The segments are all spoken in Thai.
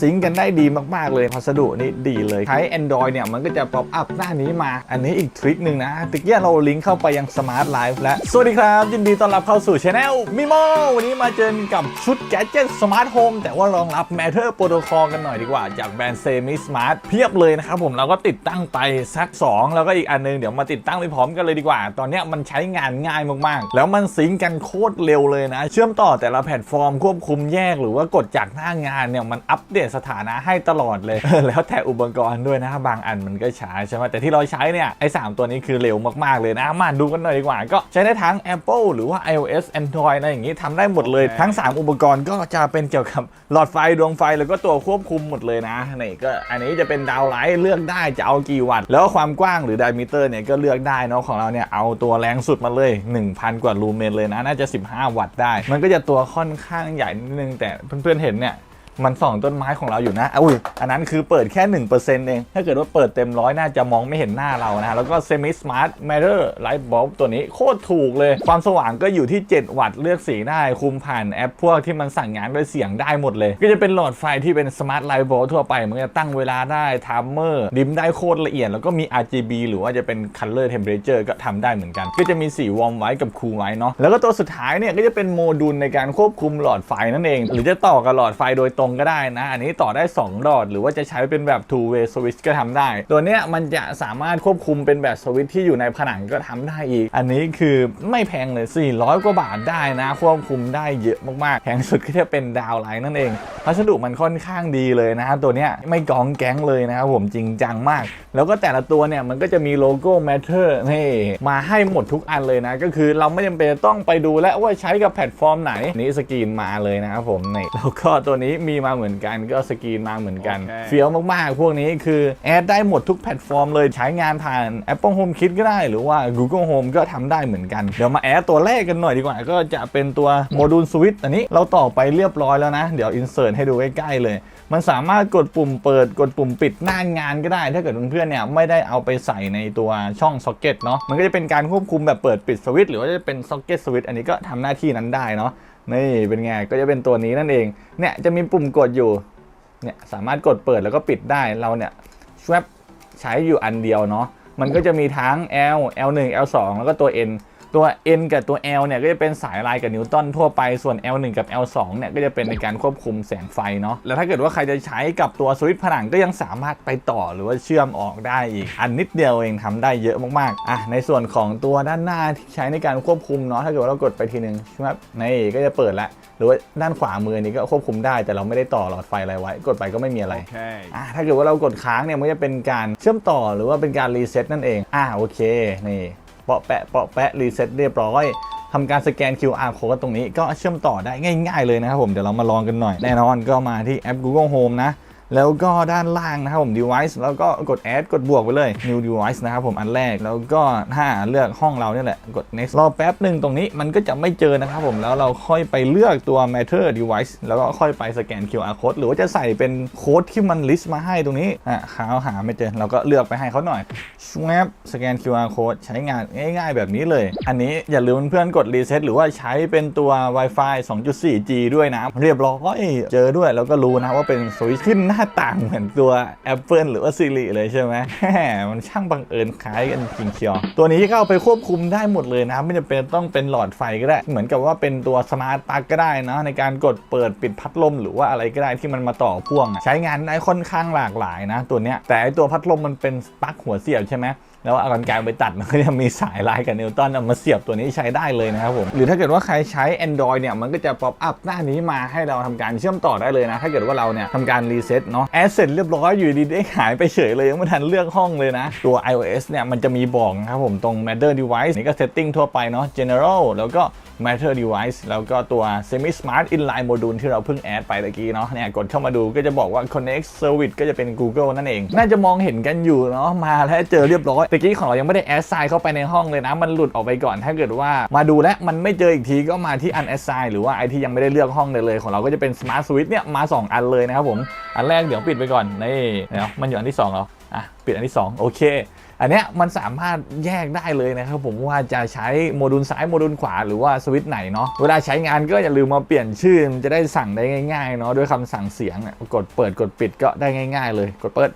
ซิงกันได้ดีมากๆเลยพัสดุนี่ดีเลย ใช้ Android เนี่ย มันก็จะป๊อปอัพหน้านี้มา อันนี้อีกทริคหนึ่งนะตะกียเราลิงก์เข้าไปยัง Smart Life และสวัสดีครับ ยินดีต้อนรับเข้าสู่ช anel มิโมวันนี้มาเจอกับชุดแกดเจิตสมาร์ทโฮมแต่ว่ารองรับ Matter Protocol กันหน่อยดีกว่า จากแบรนด์ Semi Smart เพียบเลยนะครับผมเราก็ติดตั้งไปสัก 2 แล้วก็อีกอันนึงเดี๋ยวมาติดตั้งไปพร้อมกันเลยดีกว่า ตอนนี้มันใช้งานง่ายมากๆ แล้วมันซิงก์กันโคตรเร็วเลยนะ เชื่อมต่อแต่ละแพลตฟอร์มควบคุมแยกหรือว่ากดจากหน้างานเนี่ยมันอัปเดตสถานะให้ตลอดเลย แล้วแต่อุปกรณ์ด้วยนะบางอันมันก็ช้าใช่ไหมแต่ที่เราใช้เนี่ยไอ้สามตัวนี้คือเร็วมากๆเลยนะมาดูกันหน่อยดีกว่า ก็ใช้ได้ทั้ง Apple หรือว่า iOS Android อะไรอย่างนี้ทำได้หมดเลย ทั้ง 3 อุปกรณ์ก็จะเป็นเกี่ยวกับหลอดไฟดวงไฟแล้วก็ตัวควบคุมหมดเลยนะนี่ก็อันนี้จะเป็นดาวไลท์เลือกได้จะเอากี่วัตต์แล้วก็ความกว้างหรือ diameter เนี่ยก็เลือกได้เนาะของเราเนี่ยเอาตัวแรงสุดมาเลย 1,000 กว่าลูเมนเลยนะน่าจะ 15 วัตต์ได้ มันก็จะตัวค่อนข้างใหญ่นิดนึงแต่เพื่อนๆเห็นเนี่ย มันส่องต้นไม้ของเราอยู่นะอุ้ยอันนั้นคือเปิดแค่ 1%เองถ้าเกิดว่าเปิดเต็มร้อยน่าจะมองไม่เห็นหน้าเรานะแล้วก็ Semi Smart Matter Light Bulb ตัวนี้โคตรถูกเลย ความสว่างก็อยู่ที่ 7 วัตต์เลือกสีได้ คุมผ่านแอปพวกที่มันสั่งงานด้วยเสียงได้หมดเลย ก็จะเป็นหลอดไฟที่เป็น Smart Light Bulb ทั่วไปมันจะตั้งเวลาได้ Timer ดิมได้โคตรละเอียด แล้วก็มี RGB หรือว่าจะเป็น Color Temperature ก็ทำได้เหมือนกัน ก็จะมีสี Warm White กับ Cool White เนาะแล้วก็ตัวสุดท้ายเนี่ยก็จะเป็นโมดูลในการควบคุมหลอดไฟนั่นเอง หรือจะต่อกับหลอดไฟโดยตรงก็ได้นะ อันนี้ต่อได้2หลอดหรือว่าจะใช้เป็นแบบ two way switch ก็ทำได้ ตัวเนี้ยมันจะสามารถควบคุมเป็นแบบสวิตช์ที่อยู่ในผนังก็ทำได้อีก อันนี้คือไม่แพงเลย 400 กว่าบาทได้นะ ควบคุมได้เยอะมากๆแพงสุดก็จะเป็นดาวไลน์นั่นเอง พัสดุมันค่อนข้างดีเลยนะตัวเนี้ยไม่กองแก๊งเลยนะครับผมจริงจังมาก แล้วก็แต่ละตัวเนี่ยมันก็จะมีโลโก้ Matter นี่มาให้หมดทุกอันเลยนะ ก็คือเราไม่จำเป็นต้องไปดูและว่าใช้กับแพลตฟอร์มไหนนี่สกรีนมาเลยนะครับผมนี่แล้วก็ตัวนี้มีมาเหมือนกันก็สกรีนมาเหมือนกันโอเคเฟี้ยวมากๆ พวกนี้คือแอดได้หมดทุกแพลตฟอร์มเลยใช้งานผ่าน Apple Home Kit ก็ได้หรือว่า Google Home ก็ทำได้เหมือนกัน เดี๋ยวมาแอดตัวแรกกันหน่อยดีกว่า ก็จะเป็นตัวโมดูลสวิตช์อันนี้เราต่อไปเรียบร้อยแล้วนะ เดี๋ยวอินเสิร์ตให้ดูใกล้ๆเลย มันสามารถกดปุ่มเปิดกดปุ่มปิดหน้างานก็ได้ ถ้าเกิดเพื่อนๆเนี่ยไม่ได้เอาไปใส่ในตัวช่องซ็อกเก็ตเนาะมันก็จะเป็นการควบคุมแบบเปิดปิดสวิตช์หรือว่าจะเป็นซ็อกเก็ตสวิตช์อันนี้ก็ทำหน้าที่นั้นได้เนาะนี่เป็นไงก็จะเป็นตัวนี้นั่นเองเนี่ยจะมีปุ่มกดอยู่เนี่ยสามารถกดเปิดแล้วก็ปิดได้เราเนี่ยชวบใช้อยู่อันเดียวเนาะมันก็จะมีทั้ง L L1 L2 แล้วก็ตัว N ตัว N กับตัว L เนี่ยก็จะเป็นสายลายกับนิวตันทั่วไป ส่วน L1 กับ L2 เนี่ยก็จะเป็นในการควบคุมแสงไฟเนาะ แล้วถ้าเกิดว่าใครจะใช้กับตัวสวิตช์ผนังก็ยังสามารถไปต่อหรือว่าเชื่อมออกได้อีก อันนิดเดียวเองทำได้เยอะมากๆ อะ ในส่วนของตัวด้านหน้าที่ใช้ในการควบคุมเนาะ ถ้าเกิดว่าเรากดไปทีนึงใช่ไหมนี่ก็จะเปิดแล้วหรือว่าด้านขวามือนี้ก็ควบคุมได้แต่เราไม่ได้ต่อหลอดไฟอะไรไว้ กดไปก็ไม่มีอะไร Okay. อ่าถ้าเกิดว่าเรากดค้างเนี่ยมันจะเป็นการเชื่อมต่อหรือว่าเป็นการรีเซ็ตนั่นเอง อ่าโอเค นี่ เปาะแปะเปาะแปะรีเซ็ตเรียบร้อยทำการสแกน QR code ตรงนี้ก็เชื่อมต่อได้ง่าย ๆ เลยนะครับผมเดี๋ยวเรามาลองกันหน่อย แน่นอนก็มาที่แอป Google Home นะ แล้วก็ด้านล่างนะครับผม device แล้วก็กด add กดบวกไปเลย new device นะครับผมอันแรกแล้วก็ถ้าเลือกห้องเราเนี่ยแหละกด next รอแป๊บหนึ่งตรงนี้มันก็จะไม่เจอนะครับผมแล้วเราค่อยไปเลือกตัว matter device แล้วก็ค่อยไปสแกน QR code หรือว่าจะใส่เป็นโค้ดที่มัน list มาให้ตรงนี้อะเขาหาไม่เจอเราก็เลือกไปให้เขาหน่อยชวบสแกน QR code ใช้งานง่าย ๆ แบบนี้เลย อันนี้อย่าลืมเพื่อนกด reset หรือว่าใช้เป็นตัว Wi-Fi 2.4G ด้วยนะเรียบร้อยเจอด้วยแล้วก็รู้นะว่าเป็นสวิตช์ขึ้นหน้าาต่างเหมือนตัว Apple หรือว่า Siri เลยใช่ไหมมันช่างบังเอิญคล้ายกันจริงเชียว ตัวนี้ก็เอาไปควบคุมได้หมดเลยนะ ไม่จำเป็นต้องเป็นหลอดไฟก็ได้ เหมือนกับว่าเป็นตัวสมาร์ทปลั๊กก็ได้นะในการกดเปิดปิดพัดลม หรือว่าอะไรก็ได้ที่มันมาต่อพ่วง ใช้งานได้ค่อนข้างหลากหลายนะ ตัวเนี้ยแต่ไอตัวพัดลมมันเป็นปลั๊กหัวเสียบใช่ไหม แล้วเอากันไกลไปตัดมันก็จะมีสายลายกับนิวตันเอามาเสียบตัวนี้ใช้ได้เลยนะครับผมหรือถ้าเกิดว่าใครใช้ Android เนี่ยมันก็จะป๊อปอัพหน้านี้มาให้เราทำการเชื่อมต่อได้เลยนะ ถ้าเกิดว่าเราเนี่ยทำการรีเซ็ตเนาะแอสเสร็จเรียบร้อยอยู่ดีได้หายไปเฉยเลยยังไม่ทันเลือกห้องเลยนะ ตัว iOS เนี่ยมันจะมีบอกนะครับผมตรง Matter Device นี่ก็ Setting ทั่วไปเนาะ General แล้วก็ Matter Device แล้วก็ตัว Semi Smart Inline Module ที่เราเพิ่งแอดไปตะกี้เนาะเนี่ยกดเข้ามาดูก็จะบอกว่า Connect Service ก็จะเป็น Google นั่นเอง น่าจะมองเห็นกันอยู่เนาะมาแล้วเจอเรียบร้อยตะกี้ของเรายังไม่ได้แอดไซน์เข้าไปในห้องเลยนะ มันหลุดออกไปก่อนถ้าเกิดว่ามาดูแล้วมันไม่เจออีกทีก็มาที่ Unassign หรือว่าไอที่ยังไม่ได้เลือกห้องเลยเลยของเราก็จะเป็น Smart Switch เนี่ยมา 2 อันเลยนะครับผมอันแรกเดี๋ยวปิดไปก่อนนี่เดี๋ยวมันอยู่อันที่2เหรออะปิดอันที่ 2 โอเค อันเนี้ยมันสามารถแยกได้เลยนะครับผมว่าจะใช้โมดูลซ้ายโมดูลขวาหรือว่าสวิตช์ไหนเนาะเวลาใช้งานก็อย่าลืมมาเปลี่ยนชื่อมันจะได้สั่งได้ง่ายๆเนาะด้วยคำสั่งเสียงเนี่ยกดเปิดกดปิดก็ได้ง่าย ๆ เลยกดเปิด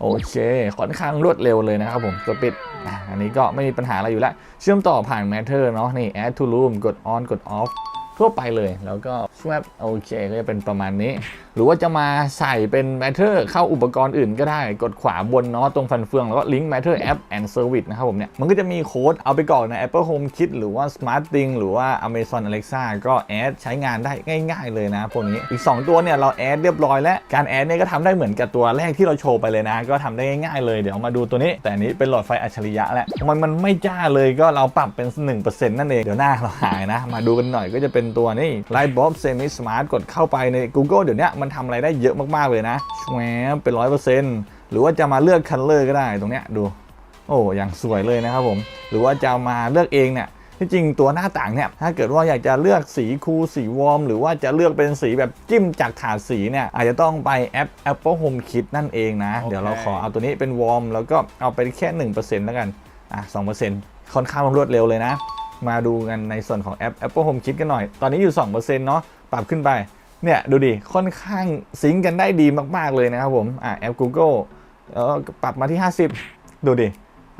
โอเคค่อนข้างรวดเร็วเลยนะครับผมกดปิดอ,อันนี้ก็ไม่มีปัญหาอะไรอยู่แล้ว เชื่อมต่อผ่าน Matter เนาะนี่ add to room กด on กด off ทั่วไปเลย แล้วก็ swap โอเคก็จะเป็นประมาณนี้ หรือว่าจะมาใส่เป็น Matter เข้าอุปกรณ์อื่นก็ได้ กดขวาบนเนาะตรงฟันเฟือง แล้วก็ link Matter app and service นะครับผมเนี่ย มันก็จะมีโค้ดเอาไปกรอกใน Apple Home Kit หรือว่า Smart Thing หรือว่า Amazon Alexa ก็แอดใช้งานได้ง่ายๆเลยนะพวกนี้ อีก 2 ตัวเนี่ยเราแอดเรียบร้อยแล้ว การแอดเนี่ยก็ทำได้เหมือนกับตัวแรกที่เราโชว์ไปเลยนะ ก็ทำได้ง่ายๆเลย เดี๋ยวมาดูตัวนี้ แต่อันนี้เป็นหลอดไฟอัจฉริยะแหละมันมันไม่จ้าเลยก็เราปรับเป็น 1%นั่นเอง เดี๋ยวหน้าเราหายนะ มาดูกันหน่อยก็จะเป็นตัวนี้ Light Bulb Semi Smart กดเข้าไปใน Google เดี๋ยวนี้มนทำอะไรได้เยอะมากๆเลยนะแหวบเป็น100%หรือว่าจะมาเลือก Color ก็ได้ตรงเนี้ยดู โอ้อย่างสวยเลยนะครับผม หรือว่าจะมาเลือกเองเนี่ยที่จริงตัวหน้าต่างเนี่ยถ้าเกิดว่าอยากจะเลือกสีคูลสีวอร์ม หรือว่าจะเลือกเป็นสีแบบจิ้มจากถาดสีเนี่ยอาจจะต้องไปแอป Apple Home Kit นั่นเองนะโอเคเดี๋ยวเราขอเอาตัวนี้เป็นวอร์มแล้วก็เอาไปแค่ 1%แล้วกันอะ2%ค่อนข้างรวดเร็วเลยนะ มาดูกันในส่วนของแอป Apple Home Kit กันหน่อย ตอนนี้อยู่ 2%เนาะปรับขึ้นไป เนี่ยดูดิค่อนข้างซิงกันได้ดีมากๆเลยนะครับผมอะแอป Google แล้วปรับมาที่ 50 ดูดิ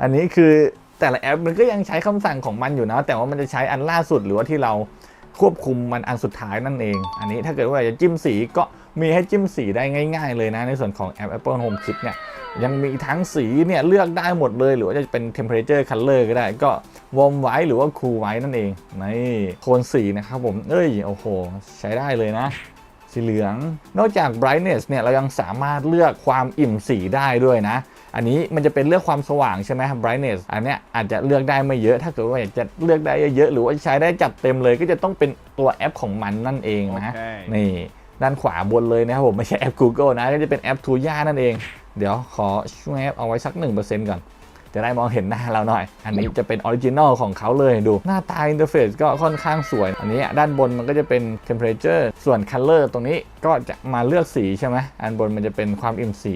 อันนี้คือแต่ละแอปมันก็ยังใช้คำสั่งของมันอยู่นะ แต่ว่ามันจะใช้อันล่าสุดหรือว่าที่เราควบคุมมันอันสุดท้ายนั่นเอง อันนี้ถ้าเกิดว่าจะจิ้มสีก็มีให้จิ้มสีได้ง่าย ๆ เลยนะ ในส่วนของแอป Apple Home Kit เนี่ยยังมีทั้งสีเนี่ยเลือกได้หมดเลย หรือว่าจะเป็น temperature color ก็ได้ ก็ warm white หรือว่า cool white นั่นเองนี่โทนสีนะครับผมเอ้ยโอ้โห ใช้ได้เลยนะ สีเหลือง นอกจาก brightness เนี่ยเรายังสามารถเลือกความอิ่มสีได้ด้วยนะ อันนี้มันจะเป็นเลือกความสว่างใช่ไหม brightness อันเนี้ยอาจจะเลือกได้ไม่เยอะ ถ้าเกิดว่าอยากจะเลือกได้เยอะๆ หรือว่าใช้ได้จัดเต็มเลย ก็จะต้องเป็นตัวแอปของมันนั่นเองนะโอเคนี่ด้านขวาบนเลยนะครับผมไม่ใช่แอป Google นะ ก็จะเป็นแอป Tuya นั่นเอง เดี๋ยวขอช่วยแอปเอาไว้สัก 1%ก่อน จะได้มองเห็นหน้าเราหน่อย อันนี้จะเป็นออริจินอลของเขาเลยดู หน้าตาอินเทอร์เฟซก็ค่อนข้างสวย อันนี้ด้านบนมันก็จะเป็น temperature ส่วน color ตรงนี้ก็จะมาเลือกสีใช่ไหมอันบนมันจะเป็นความอิ่มสี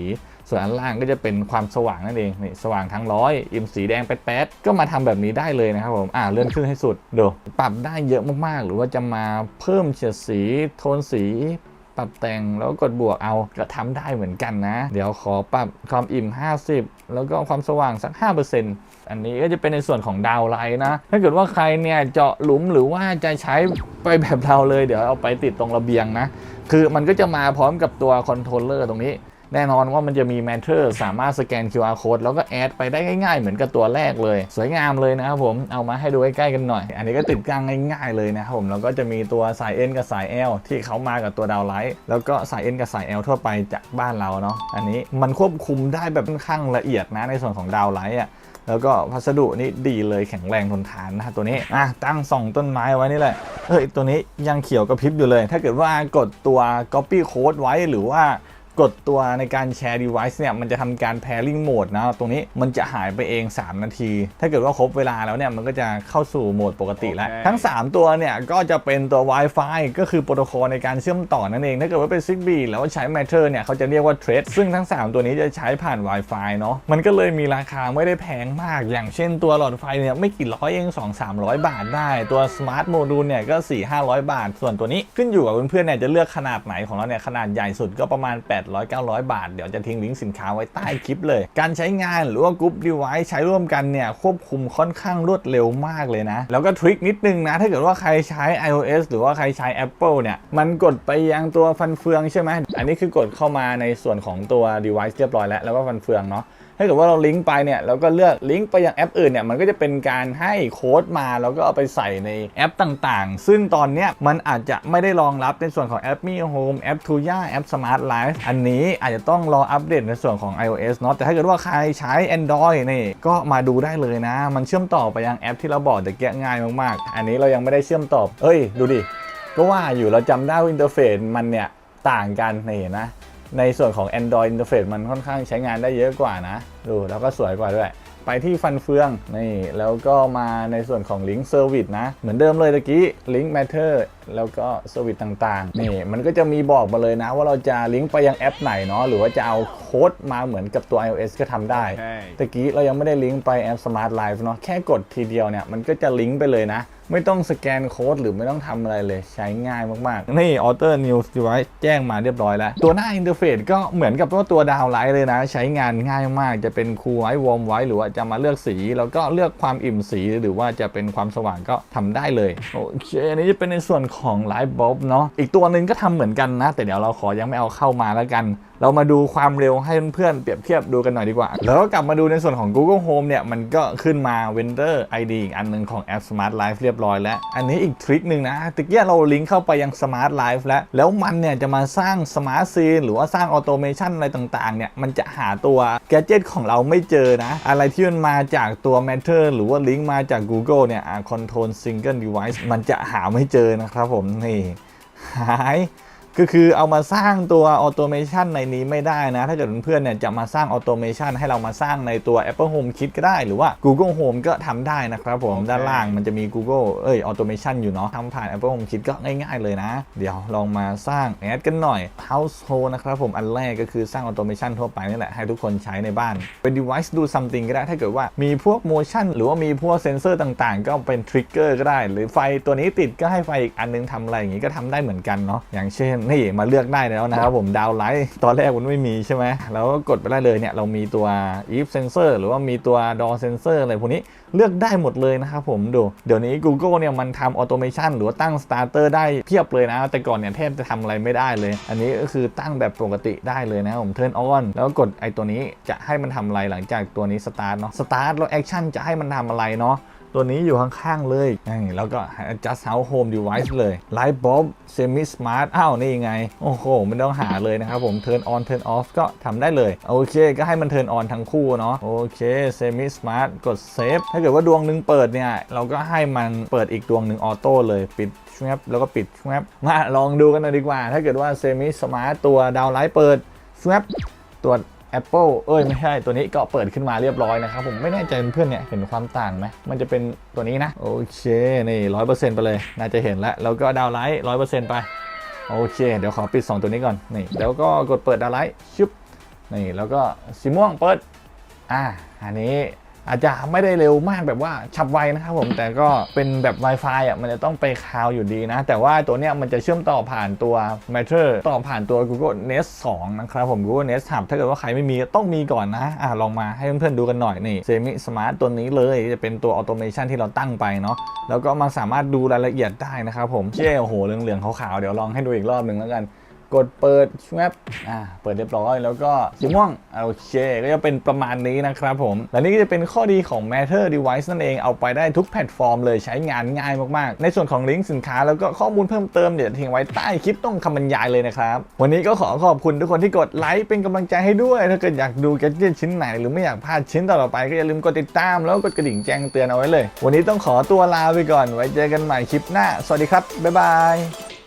ส่วนอันล่างก็จะเป็นความสว่างนั่นเองนี่สว่างทั้งร้อยอิ่มสีแดงแป๊ดๆก็มาทำแบบนี้ได้เลยนะครับผมอ่าเลื่อนขึ้นให้สุดดูปรับได้เยอะมากๆ หรือว่าจะมาเพิ่มเฉดสีโทนสี ปรับแต่งแล้วกดบวกเอาก็ทำได้เหมือนกันนะ เดี๋ยวขอปรับความอิ่ม 50 แล้วก็ความสว่างสัก 5%อันนี้ก็จะเป็นในส่วนของดาวไลท์นะ ถ้าเกิดว่าใครเนี่ยเจาะหลุมหรือว่าจะใช้ไปแบบเราเลย เดี๋ยวเอาไปติดตรงระเบียงนะ คือมันก็จะมาพร้อมกับตัวคอนโทรลเลอร์ตรงนี้ แน่นอนว่ามันจะมี Matter สามารถสแกน QR code แล้วก็แอดไปได้ง่ายๆ เหมือนกับตัวแรกเลย สวยงามเลยนะครับผมเอามาให้ดูใกล้ๆกันหน่อย อันนี้ก็ติดกลางง่ายๆเลยนะครับผมแล้วก็จะมีตัวสาย N กับสาย L ที่เขามากับตัวดาวไลท์แล้วก็สาย N กับสาย L ทั่วไปจากบ้านเราเนาะอันนี้มันควบคุมได้แบบค่อนข้างละเอียดนะในส่วนของดาวไลท์อะแล้วก็พัสดุนี่ดีเลยแข็งแรงทนทานนะตัวนี้อะตั้งส่องต้นไม้ไว้นี่แหละเฮ้ยตัวนี้ยังเขียวกระพริบอยู่เลย ถ้าเกิดว่ากดตัว copy code ไว้หรือว่า กดตัวในการแชร์ device เนี่ยมันจะทำการ pairing mode นะตรงนี้มันจะหายไปเอง 3 นาที ถ้าเกิดว่าครบเวลาแล้วเนี่ยมันก็จะเข้าสู่โหมดปกติแล้วโอเคทั้ง 3 ตัวเนี่ยก็จะเป็นตัว Wi-Fi ก็คือโปรโตคอลในการเชื่อมต่อนั่นเอง ถ้าเกิดว่าเป็น Zigbee แล้วใช้ Matter เนี่ยเขาจะเรียกว่า Thread ซึ่งทั้ง 3 ตัวนี้จะใช้ผ่าน Wi-Fi เนาะมันก็เลยมีราคาไม่ได้แพงมาก อย่างเช่นตัวหลอดไฟเนี่ยไม่กี่ร้อยเอง2 300 บาทได้ ตัว Smart Module เนี่ยก็4 500 บาท ส่วนตัวนี้ขึ้นอยู่กับเพื่อนๆเนี่ยจะเลือกขนาดไหนของเราเนี่ยขนาดใหญ่สุดก็ประมาณ800 900 บาท เดี๋ยวจะทิ้งลิงก์สินค้าไว้ใต้คลิปเลย การใช้งานหรือว่ากรุ๊ปดีไวซ์ใช้ร่วมกันเนี่ยควบคุมค่อนข้างรวดเร็วมากเลยนะ แล้วก็ทริคนิดนึงนะ ถ้าเกิดว่าใครใช้ iOS หรือว่าใครใช้ Apple เนี่ย มันกดไปยังตัวฟันเฟืองใช่ไหมอันนี้คือกดเข้ามาในส่วนของตัว device เรียบร้อยแล้วแล้วก็ฟันเฟืองเนาะ ถ้าเกิดว่าเราลิงก์ไปเนี่ยแล้วก็เลือกลิงก์ไปยังแอปอื่นเนี่ยมันก็จะเป็นการให้โค้ดมาแล้วก็เอาไปใส่ในแอปต่างๆ ซึ่งตอนเนี้ยมันอาจจะไม่ได้รองรับในส่วนของแอป Mi Home แอป Tuya แอป Smart Life อันนี้อาจจะต้องรออัปเดตในส่วนของ iOS เนาะแต่ถ้าเกิดว่าใครใช้ Android นี่ก็มาดูได้เลยนะ มันเชื่อมต่อไปยังแอปที่เราบอกแต่แกะง่ายมากๆ อันนี้เรายังไม่ได้เชื่อมต่อเอ้ย ดูดิ ก็ว่าอยู่เราจำได้ว่าอินเทอร์เฟซมันเนี่ยต่างกันนี่เห็นนะ ในส่วนของ Android Interface มันค่อนข้างใช้งานได้เยอะกว่านะ ดูแล้วก็สวยกว่าด้วย ไปที่ฟันเฟืองนี่แล้วก็มาในส่วนของลิงก์เซอร์วิสนะ เหมือนเดิมเลยตะกี้ลิงก์แมทเทอร์แล้วก็เซอร์วิสต่างๆ นี่มันก็จะมีบอกมาเลยนะ ว่าเราจะลิงก์ไปยังแอปไหนเนาะหรือว่าจะเอาโค้ดมาเหมือนกับตัว iOS ก็ทำได้ตะกี้เรายังไม่ได้ลิงก์ไปแอป Smart Life เนาะแค่กดทีเดียวเนี่ยมันก็จะลิงก์ไปเลยนะ ไม่ต้องสแกนโค้ดหรือไม่ต้องทำอะไรเลยใช้ง่ายมากๆ นี่ Auto News Device แจ้งมาเรียบร้อยแล้ว ตัวหน้าอินเทอร์เฟซก็เหมือนกับว่าตัวดาวไลท์เลยนะ ใช้งานง่ายมากจะเป็นคูลไว้วอร์มไว้หรือว่าจะมาเลือกสี แล้วก็เลือกความอิ่มสีหรือว่าจะเป็นความสว่างก็ทำได้เลยโอเคอันนี้จะเป็นในส่วนของ Light Bulb เนาะอีกตัวหนึ่งก็ทำเหมือนกันนะ แต่เดี๋ยวเราขอยังไม่เอาเข้ามาแล้วกัน เรามาดูความเร็วให้เพื่อนๆเปรียบเทียบดูกันหน่อยดีกว่า แล้วก็กลับมาดูในส่วนของ Google Home เนี่ย มันก็ขึ้นมา Vendor ID อีกอันหนึ่งของแอป Smart Life เรียบร้อยแล้ว อันนี้อีกทริคหนึ่งนะตะเกียเราลิงก์เข้าไปยัง Smart Life แล้ว แล้วมันเนี่ยจะมาสร้าง Smart Scene หรือว่าสร้าง Automation อะไรต่างๆ เนี่ย มันจะหาตัว Gadget ของเราไม่เจอนะ อะไรที่มันมาจากตัว Matter หรือว่าลิงก์มาจาก Google เนี่ย Control Single Device มันจะหาไม่เจอนะครับผมนี่หาย ก็คือเอามาสร้างตัวออโตเมชันในนี้ไม่ได้นะ ถ้าเกิดเพื่อนๆเนี่ยจะมาสร้างออโตเมชันให้เรามาสร้างในตัว Apple Home Kit ก็ได้ หรือว่า Google Home ก็ทำได้นะครับผมโอเคด้านล่างมันจะมี Google เอ้ยออโตเมชันอยู่เนาะทำผ่าน Apple Home Kit ก็ง่ายๆเลยนะ เดี๋ยวลองมาสร้างแอดกันหน่อย Household นะครับผมอันแรกก็คือสร้างออโตเมชันทั่วไปนี่แหละให้ทุกคนใช้ในบ้าน เป็น device do something ก็ได้ถ้าเกิดว่ามีพวก motion หรือว่ามีพวกเซนเซอร์ต่างๆ ก็เป็นทริกเกอร์ก็ได้ หรือไฟตัวนี้ติดก็ให้ไฟอีกอันนึงทำอะไรอย่างนี้ก็ทำได้เหมือนกันเนาะอย่างเช่นนี่มาเลือกได้แล้วนะครับผมดาวไลท์ตอนแรกมันไม่มีใช่ไหมแล้วก็กดไปได้เลยเนี่ยเรามีตัว if sensor หรือว่ามีตัว door sensor อะไรพวกนี้เลือกได้หมดเลยนะครับผมดู เดี๋ยวนี้ Google เนี่ยมันทำ automation หรือว่าตั้ง starter ได้เพียบเลยนะ แต่ก่อนเนี่ยแทบจะทำอะไรไม่ได้เลย อันนี้ก็คือตั้งแบบปกติได้เลยนะครับผม turn on แล้วก็กดไอ้ตัวนี้จะให้มันทำอะไรหลังจากตัวนี้ start เนาะ start แล้ว action จะให้มันทำอะไรเนาะ ตัวนี้อยู่ข้างๆเลยนี่แล้วก็ adjust house home device เลย light bulb semi smart อ้าวนี่ไง โอ้โหไม่ต้องหาเลยนะครับผม turn on turn off ก็ทำได้เลย โอเค ก็ให้มัน turn on ทั้งคู่เนาะ โอเค semi smart กด save ถ้าเกิดว่าดวงหนึ่งเปิดเนี่ย เราก็ให้มันเปิดอีกดวงหนึ่งออโต้เลยปิดชวบแล้วก็ปิดชวบมาลองดูกันหน่อยดีกว่า ถ้าเกิดว่า semi smart ตัวดาวไลท์เปิดชวบตัว Apple เอ้ยไม่ใช่ตัวนี้ก็เปิดขึ้นมาเรียบร้อยนะครับผมไม่แน่ใจเพื่อนเนี่ยเห็นความต่างไหมมันจะเป็นตัวนี้นะ โอเค นี่ร้อยเปอร์เซ็นต์ไปเลย น่าจะเห็นแล้ว แล้วก็ดาวไลท์ร้อยเปอร์เซ็นต์ไป โอเค เดี๋ยวขอปิด 2 ตัวนี้ก่อน นี่ แล้วก็กดเปิดดาวไลท์ชุบนี่ แล้วก็สีม่วงเปิด อ่า อันนี้ อาจจะไม่ได้เร็วมากแบบว่าฉับไวนะครับผมแต่ก็เป็นแบบ Wi-Fi อะมันจะต้องไปคลาวอยู่ดีนะ แต่ว่าตัวเนี้ยมันจะเชื่อมต่อผ่านตัว Matter ต่อผ่านตัว Google Nest 2 นะครับผม Google Nest Hub ถ้าเกิดว่าใครไม่มีต้องมีก่อนนะอ่าลองมาให้เพื่อนๆดูกันหน่อยนี่ Semi Smart ตัวนี้เลยจะเป็นตัว Automation ที่เราตั้งไปเนาะแล้วก็มาสามารถดูรายละเอียดได้นะครับผมเช่โอ้โหเหลืองๆขาวๆเดี๋ยวลองให้ดูอีกรอบหนึ่งแล้วกัน กดเปิดชวบอ่า เปิดเรียบร้อย แล้วก็สีม่วงโอเค ก็จะเป็นประมาณนี้นะครับผม และนี่ก็จะเป็นข้อดีของ Matter Device นั่นเอง เอาไปได้ทุกแพลตฟอร์มเลยใช้งานง่ายมากๆ ในส่วนของลิงก์สินค้าแล้วก็ข้อมูลเพิ่มเติมเดี๋ยวทิ้งไว้ใต้คลิปต้องคำบรรยายเลยนะครับ วันนี้ก็ขอขอบคุณทุกคนที่กดไลค์เป็นกำลังใจให้ด้วย ถ้าเกิดอยากดูแกจิตชิ้นไหน หรือไม่อยากพลาดชิ้นต่อไป ก็อย่าลืมกดติดตามแล้วกดกระดิ่งแจ้งเตือนเอาไว้เลย วันนี้ต้องขอตัวลาไปก่อน ไว้เจอกันใหม่คลิปหน้า สวัสดีครับบ๊ายบาย